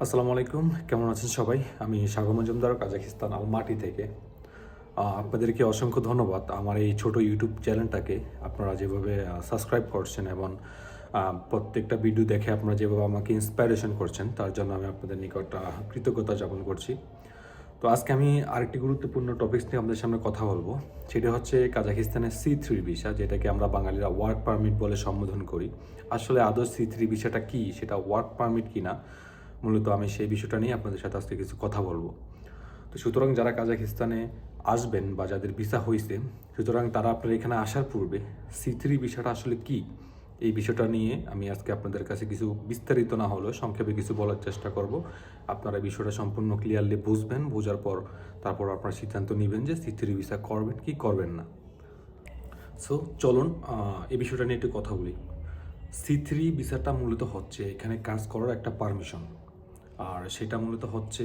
আসসালামু আলাইকুম, কেমন আছেন সবাই? আমি সাগর মজুমদার কাজাকিস্তান আলমাটি থেকে। আপনাদেরকে অসংখ্য ধন্যবাদ আমার এই ছোট ইউটিউব চ্যানেলটাকে আপনারা যেভাবে সাবস্ক্রাইব করছেন এবং প্রত্যেকটা ভিডিও দেখে আপনারা যেভাবে আমাকে ইন্সপাইরেশন করছেন, তার জন্য আমি আপনাদের নিকট কৃতজ্ঞতা যাপন করছি। তো আজকে আমি আরেকটি গুরুত্বপূর্ণ টপিকস নিয়ে আপনাদের সামনে কথা বলব। সেটা হচ্ছে কাজাকিস্তানের সি থ্রি ভিসা যেটাকে আমরা বাঙালিরা ওয়ার্ক পারমিট বলে সম্বোধন করি। আসলে আদৌ সি থ্রি ভিসাটা কী? সেটা ওয়ার্ক পারমিট কিনা? মূলত আমি সেই বিষয়টা নিয়ে আপনাদের সাথে আজকে কিছু কথা বলব। তো সুতরাং যারা কাজাকিস্তানে আসবেন বা যাদের ভিসা হয়েছে সুতরাং তারা আপনার এখানে আসার পূর্বে সি থ্রি ভিসাটা আসলে কি? এই বিষয়টা নিয়ে আমি আজকে আপনাদের কাছে কিছু বিস্তারিত না হলেও সংক্ষেপে কিছু বলার চেষ্টা করব। আপনারা বিষয়টা সম্পূর্ণ ক্লিয়ারলি বুঝবেন, বোঝার পর তারপর আপনারা সিদ্ধান্ত নেবেন যে সি থ্রি ভিসা করবেন কি করবেন না। সো চলুন এই বিষয়টা নিয়ে একটু কথা বলি। সি থ্রি ভিসাটা মূলত হচ্ছে এখানে কাজ করার একটা পারমিশন আর সেটা মূলত হচ্ছে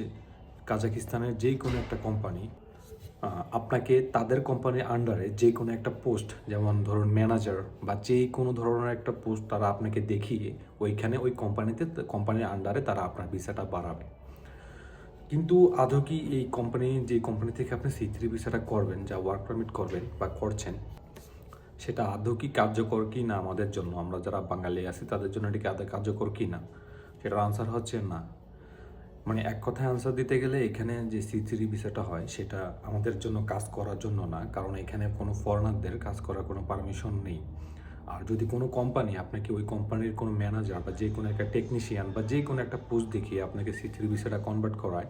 কাজাকিস্তানের যে কোনো একটা কোম্পানি আপনাকে তাদের কোম্পানির আন্ডারে যে কোনো একটা পোস্ট যেমন ধরুন ম্যানেজার বা যে কোনো ধরনের একটা পোস্ট তারা আপনাকে দেখিয়ে ওইখানে ওই কোম্পানিতে কোম্পানির আন্ডারে তারা আপনার ভিসাটা বাড়াবে। কিন্তু আদৌ কি এই কোম্পানি যে কোম্পানি থেকে আপনি সি থ্রি ভিসাটা করবেন, যা ওয়ার্ক পারমিট করবেন বা করছেন, সেটা আদৌ কি কার্যকর কি না আমাদের জন্য? আমরা যারা বাঙালি আছি, তাদের জন্য এটি আদৌ কার্যকর কি না? সেটার আনসার হচ্ছে না। মানে এক কথায় আনসার দিতে গেলে এখানে যে সি থ্রি ভিসাটা হয় সেটা আমাদের জন্য কাজ করার জন্য না কারণ এখানে কোনো ফরেনারদের কাজ করার কোনো পারমিশন নেই। আর যদি কোনো কোম্পানি আপনাকে ওই কোম্পানির কোনো ম্যানেজার বা যে কোনো একটা টেকনিশিয়ান বা যে কোনো একটা পোস্ট দেখিয়ে আপনাকে সি থ্রি ভিসাটা কনভার্ট করায়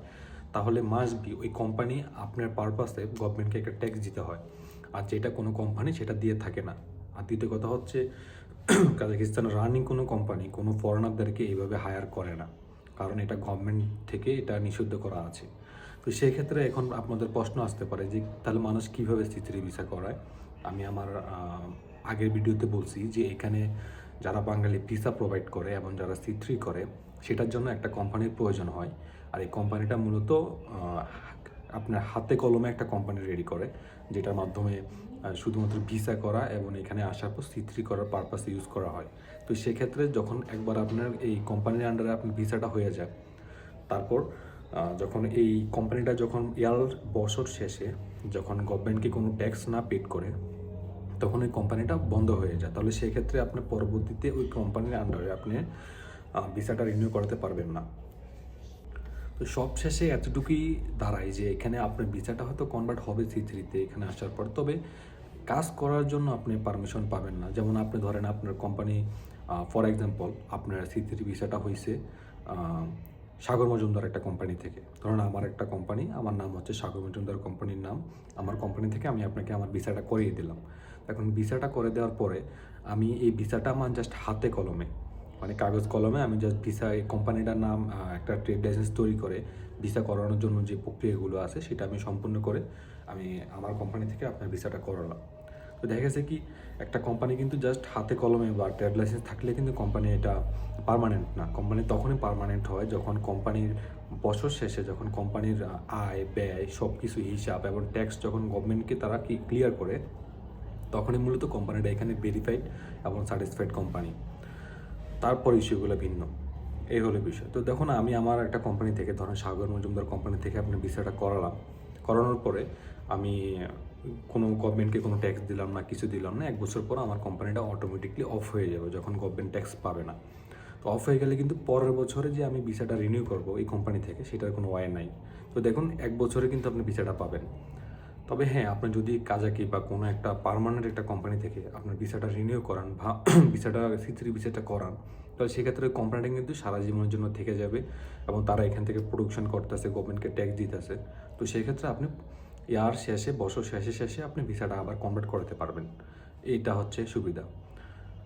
তাহলে মাস বি ওই কোম্পানি আপনার পারপাসে গভর্নমেন্টকে একটা ট্যাক্স দিতে হয়। আর যেটা কোনো কোম্পানি সেটা দিয়ে থাকে না। আর দ্বিতীয় কথা হচ্ছে কাজাকিস্তানের রানিং কোনো কোম্পানি কোনো ফরেনারদেরকে এইভাবে হায়ার করে না। কারণ এটা গভর্নমেন্ট থেকে এটা নিষিদ্ধ করা আছে। তো সেই ক্ষেত্রে এখন আপনাদের প্রশ্ন আসতে পারে যে, তাহলে মানুষ কীভাবে স্থিতির ভিসা করায়? আমি আমার আগের ভিডিওতে বলছি যে, এখানে যারা বাঙালি ভিসা প্রোভাইড করে এবং যারা সি থ্রি করে, সেটার জন্য একটা কোম্পানির প্রয়োজন হয়। আর এই কোম্পানিটা মূলত আপনার হাতে কলমে একটা কোম্পানি রেডি করে, যেটার মাধ্যমে শুধুমাত্র ভিসা করা এবং এখানে আসার পর সি থ্রি করার পারপাসে ইউজ করা হয়। তো সেক্ষেত্রে যখন একবার আপনার এই কোম্পানির আন্ডারে আপনি ভিসাটা হয়ে যায় তারপর যখন এই কোম্পানিটা যখন ইয়ার বছর শেষে যখন গভর্নমেন্টকে কোনো ট্যাক্স না পেড করে, তখন ওই কোম্পানিটা বন্ধ হয়ে যায়। তাহলে সেক্ষেত্রে আপনি পরবর্তীতে ওই কোম্পানির আন্ডারে আপনি ভিসাটা রিনিউ করাতে পারবেন না। তো সব শেষে এতটুকুই দাঁড়ায় যে এখানে আপনার ভিসাটা হয়তো কনভার্ট হবে সি থ্রিতে এখানে আসার পর। তবে কাজ করার জন্য আপনি পারমিশন পাবেন না। যেমন আপনি ধরেন আপনার কোম্পানি ফর এক্সাম্পল আপনার সি থ্রি ভিসাটা হয়েছে সাগর মজুমদার একটা কোম্পানি থেকে। ধরুন আমার একটা কোম্পানি আমার নাম হচ্ছে সাগর মজুমদার কোম্পানির নাম। আমার কোম্পানি থেকে আমি আপনাকে আমার ভিসাটা করিয়ে দিলাম। এখন ভিসাটা করে দেওয়ার পরে আমি এই ভিসাটা আমার জাস্ট হাতে কলমে মানে কাগজ কলমে আমি জাস্ট ভিসা এই কোম্পানিটার নাম একটা ট্রেড লাইসেন্স তৈরি করে ভিসা করানোর জন্য যে প্রক্রিয়াগুলো আছে, সেটা আমি সম্পূর্ণ করে আমি আমার কোম্পানি থেকে আপনার ভিসাটা করালাম। তো দেখা গেছে কি, একটা কোম্পানি কিন্তু জাস্ট হাতে কলমে বা ট্রেড লাইসেন্স থাকলে কিন্তু কোম্পানি এটা পার্মানেন্ট না। কোম্পানি তখনই পার্মানেন্ট হয় যখন কোম্পানির বছর শেষে যখন কোম্পানির আয়, ব্যয় সব কিছু হিসাব এবং ট্যাক্স যখন গভর্নমেন্টকে তারা কি ক্লিয়ার করে, তখনই মূলত কোম্পানিটা এখানে ভেরিফাইড এবং স্যাটিসফাইড কোম্পানি তারপর ইস্যুগুলো ভিন্ন। এই হলো বিষয়। তো দেখুন, আমি আমার একটা কোম্পানি থেকে, ধরেন সাগর মজুমদার কোম্পানি থেকে আপনি ভিসাটা করালাম। করানোর পরে আমি কোনো গভর্নমেন্টকে কোনো ট্যাক্স দিলাম না, কিছু দিলাম না, এক বছর পর আমার কোম্পানিটা অটোমেটিকলি অফ হয়ে যাবে যখন গভর্নমেন্ট ট্যাক্স পাবে না। তো অফ হয়ে গেলে কিন্তু পরের বছরে যে আমি ভিসাটা রিনিউ করব এই কোম্পানি থেকে সেটার কোনো ওয়ে নাই। তো দেখুন, এক বছরে কিন্তু আপনি ভিসাটা পাবেন। তবে হ্যাঁ আপনি যদি কাজাকি বা কোনো একটা পার্মানেন্ট একটা কোম্পানি থেকে আপনার ভিসাটা রিনিউ করান বা ভিসাটা সি থ্রি ভিসাটা করান তাহলে সেক্ষেত্রে কোম্পানিটা কিন্তু সারা জীবনের জন্য থেকে যাবে এবং তারা এখান থেকে প্রোডাকশন করতেছে গভর্নমেন্টকে ট্যাক্স দিতেছে। তো সেক্ষেত্রে আপনি ইয়ার শেষে, বছর শেষে শেষে আপনি ভিসাটা আবার কনভার্ট করতে পারবেন। এইটা হচ্ছে সুবিধা।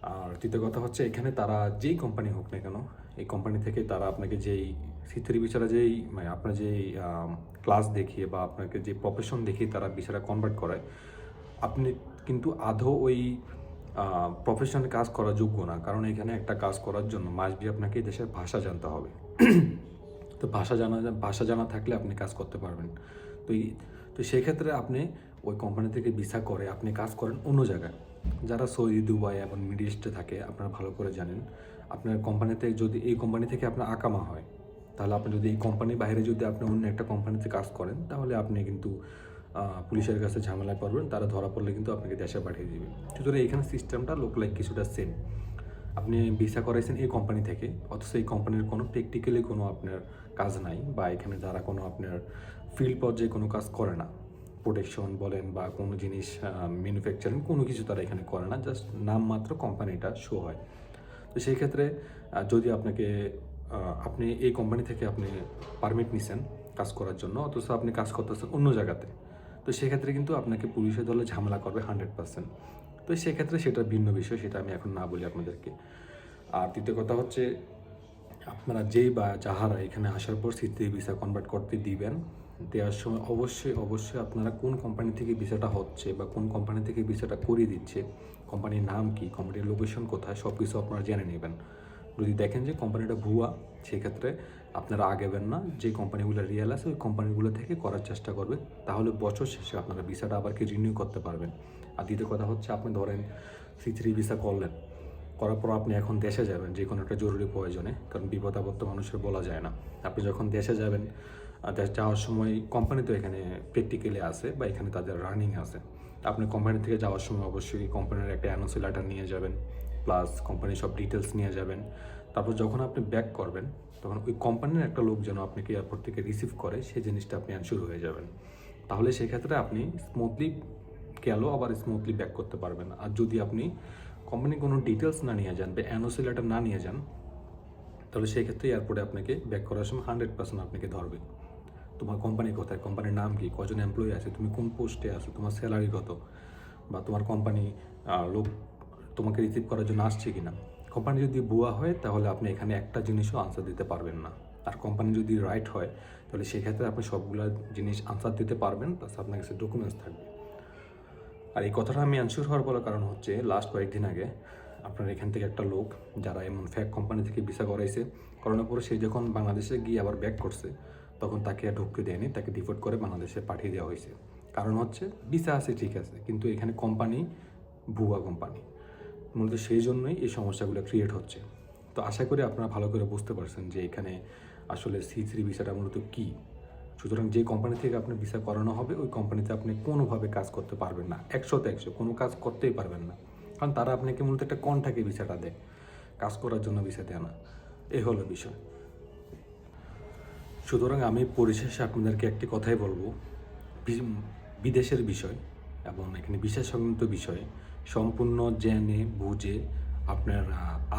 আর তৃতীয় কথা হচ্ছে, এখানে তারা যেই কোম্পানি হোক না কেন, এই কোম্পানি থেকে তারা আপনাকে যেই সি থ্রি বিচারা যেই মানে আপনার যেই ক্লাস দেখিয়ে বা আপনাকে যে প্রফেশন দেখিয়ে তারা বিচারা কনভার্ট করায়, আপনি কিন্তু আদৌ ওই প্রফেশনে কাজ করা যোগ্য না। কারণ এখানে একটা কাজ করার জন্য মাস বি আপনাকে দেশের ভাষা জানতে হবে। তো ভাষা জানা ভাষা জানা থাকলে আপনি কাজ করতে পারবেন। তো এই- তো সেক্ষেত্রে আপনি ওই কোম্পানি থেকে ভিসা করে আপনি কাজ করেন অন্য জায়গায়। যারা সৌদি, দুবাই এবং মিডিল ইস্টে থাকে, আপনারা ভালো করে জানেন। আপনার কোম্পানিতে যদি এই কোম্পানি থেকে আপনার আকামা হয়, তাহলে আপনি যদি এই কোম্পানির বাইরে যদি আপনি অন্য একটা কোম্পানিতে কাজ করেন, তাহলে আপনি কিন্তু পুলিশের কাছে ঝামেলায় পড়বেন। তারা ধরা পড়লে কিন্তু আপনাকে দেশে পাঠিয়ে দেবে। সুতরাং এখানে সিস্টেমটা লোক লাইক কিছুটা সেম আপনি ভিসা করাইছেন এই কোম্পানি থেকে, অথচ এই কোম্পানির কোনো প্র্যাকটিক্যালি কোনো আপনার কাজ নাই, বা এখানে যারা কোনো আপনার ফিল্ড পর্যায়ে কোনো কাজ করে না। প্রোটেকশন বলেন বা কোনো জিনিস ম্যানুফ্যাকচারিং কোনো কিছু তারা এখানে করে না জাস্ট নামমাত্র কোম্পানিটা শো হয়। তো সেই ক্ষেত্রে যদি আপনাকে আপনি এই কোম্পানি থেকে আপনি পারমিট নিছেন কাজ করার জন্য, অথচ আপনি কাজ করতেছেন অন্য জায়গাতে, তো সেক্ষেত্রে কিন্তু আপনাকে পুলিশের দলে ঝামেলা করবে হান্ড্রেড পার্সেন্ট তো সেক্ষেত্রে সেটা ভিন্ন বিষয়, সেটা আমি এখন না বলি আপনাদেরকে। আর দ্বিতীয় কথা হচ্ছে আপনারা যেই বা যাহারা এখানে আসার পর সিটি ভিসা কনভার্ট করতে দিবেন, দেওয়ার সময় অবশ্যই অবশ্যই আপনারা কোন কোম্পানি থেকে ভিসাটা হচ্ছে বা কোন কোম্পানি থেকে ভিসাটা করিয়ে দিচ্ছে কোম্পানির নাম কি কোম্পানির লোকেশন কোথায় সব কিছু আপনারা জেনে নেবেন। যদি দেখেন যে কোম্পানিটা ভুয়া, সেক্ষেত্রে আপনারা আগেবেন না, যে কোম্পানিগুলো রিয়েল আছে, ওই কোম্পানিগুলো থেকে করার চেষ্টা করবে তাহলে বছর শেষে আপনারা ভিসাটা আবার কি রিনিউ করতে পারবেন। আর দ্বিতীয় কথা হচ্ছে, আপনি ধরেন সি থ্রি ভিসা করলেন করার পর আপনি এখন দেশে যাবেন, যে কোনো একটা জরুরি প্রয়োজনে, কারণ বিপদ আপদ তো মানুষের বলা যায় না। আপনি যখন দেশে যাবেন দেশ যাওয়ার সময় কোম্পানি তো এখানে প্র্যাকটিক্যালি আছে বা এখানে তাদের রানিং আছে। আপনি কোম্পানি থেকে যাওয়ার সময় অবশ্যই কোম্পানির একটা অ্যানোসি লেটার নিয়ে যাবেন প্লাস কোম্পানির সব ডিটেলস নিয়ে যাবেন। তারপর যখন আপনি ব্যাক করবেন, তখন ওই কোম্পানির একটা লোক যেন আপনাকে এয়ারপোর্ট থেকে রিসিভ করে সেই জিনিসটা আপনি অ্যানসিওর হয়ে যাবেন। তাহলে সেক্ষেত্রে আপনি স্মুথলি গেলেও আবার স্মুথলি ব্যাক করতে পারবেন। আর যদি আপনি কোম্পানি কোনো ডিটেলস না নিয়ে যান, বা অ্যানোসি লেটার না নিয়ে যান, তাহলে সেই ক্ষেত্রে এয়ারপোর্টে আপনাকে ব্যাক করার সময় হান্ড্রেড পার্সেন্ট আপনাকে ধরবে। তোমার কোম্পানি কোথায় কোম্পানির নাম কি, কজন এমপ্লয়ি আছে, তুমি কোন পোস্টে আছো, তোমার স্যালারি কত, বা তোমার কোম্পানি লোক তোমাকে রিসিভ করার জন্য আসছে কি না কোম্পানি যদি ভুয়া হয়, তাহলে আপনি এখানে একটা জিনিসও আনসার দিতে পারবেন না। আর কোম্পানি যদি রাইট হয়, তাহলে সেক্ষেত্রে আপনি সবগুলো জিনিস আনসার দিতে পারবেন প্লাস আপনার কাছে ডকুমেন্টস থাকবে। আর এই কথাটা আমি অ্যানসিওর হওয়ার বলার কারণ হচ্ছে লাস্ট কয়েকদিন আগে আপনার এখান থেকে একটা লোক যারা এমন ফ্যাক কোম্পানি থেকে ভিসা করাইছে, করানোর পরে সে যখন বাংলাদেশে গিয়ে আবার ব্যাক করছে, তখন তাকে ঢুকতে দেয়নি, তাকে ডিপোর্ট করে বাংলাদেশে পাঠিয়ে দেওয়া হয়েছে। কারণ হচ্ছে ভিসা আছে, ঠিক আছে, কিন্তু এখানে কোম্পানি ভুয়া কোম্পানি মূলত সেই জন্যই এই সমস্যাগুলো ক্রিয়েট হচ্ছে। তো আশা করি আপনারা ভালো করে বুঝতে পারছেন যে এখানে আসলে সি থ্রি ভিসাটা মূলত কী। সুতরাং যে কোম্পানি থেকে আপনি ভিসা করানো হবে, ওই কোম্পানিতে আপনি কোনোভাবে কাজ করতে পারবেন না একশোতে একশো, কোনো কাজ করতেই পারবেন না। কারণ তারা আপনাকে মূলত একটা কন্ঠাকে ভিসাটা দেয়, কাজ করার জন্য ভিসা দেয় না। এই হলো বিষয়। সুতরাং আমি পরিশেষে আপনাদেরকে একটি কথাই বলব বিদেশের বিষয় এবং এখানে বিশেষ সংক্রান্ত বিষয় সম্পূর্ণ জেনে, বুঝে আপনার,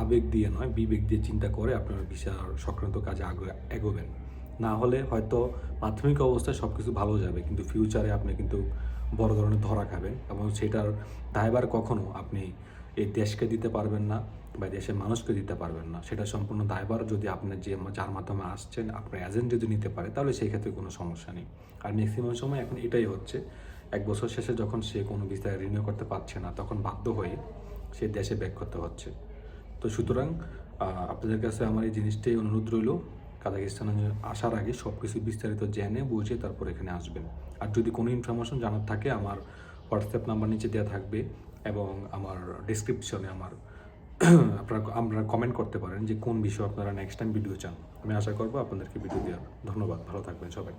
আবেগ দিয়ে নয়, বিবেক দিয়ে চিন্তা করে আপনার ভিসা সংক্রান্ত কাজে আগে, এগোবেন। না হলে হয়তো প্রাথমিক অবস্থায় সব কিছু ভালো যাবে, কিন্তু ফিউচারে আপনি কিন্তু বড় ধরনের ধরা খাবেন এবং সেটার দায়বার কখনো আপনি এই দেশকে দিতে পারবেন না বা দেশের মানুষকে দিতে পারবেন না। সেটা সম্পূর্ণ দায়বার যদি আপনি যে যার মাধ্যমে আসছেন, আপনার এজেন্ট যদি নিতে পারে, তাহলে সেই ক্ষেত্রে কোনো সমস্যা নেই। আর ম্যাক্সিমাম সময় এখন এটাই হচ্ছে, এক বছর শেষে যখন সে কোনো ভিসায় রিনিউ করতে পারছে না, তখন বাধ্য হয়ে সে দেশে ব্যাক করতে হচ্ছে। তো সুতরাং আপনাদের কাছে আমার এই জিনিসটাই অনুরোধ রইল। কাজাকিস্তানে আসার আগে সব কিছু বিস্তারিত জেনে বুঝে তারপর এখানে আসবেন। আর যদি কোনো ইনফরমেশন জানার থাকে, আমার হোয়াটসঅ্যাপ নাম্বার নিচে দেওয়া থাকবে এবং আমার ডিসক্রিপশনে আমার আপনারা আপনারা কমেন্ট করতে পারেন যে কোন বিষয়ে আপনারা নেক্সট টাইম ভিডিও চান। আমি আশা করব আপনাদেরকে ভিডিও দেওয়ার। ধন্যবাদ, ভালো থাকবেন সবাই।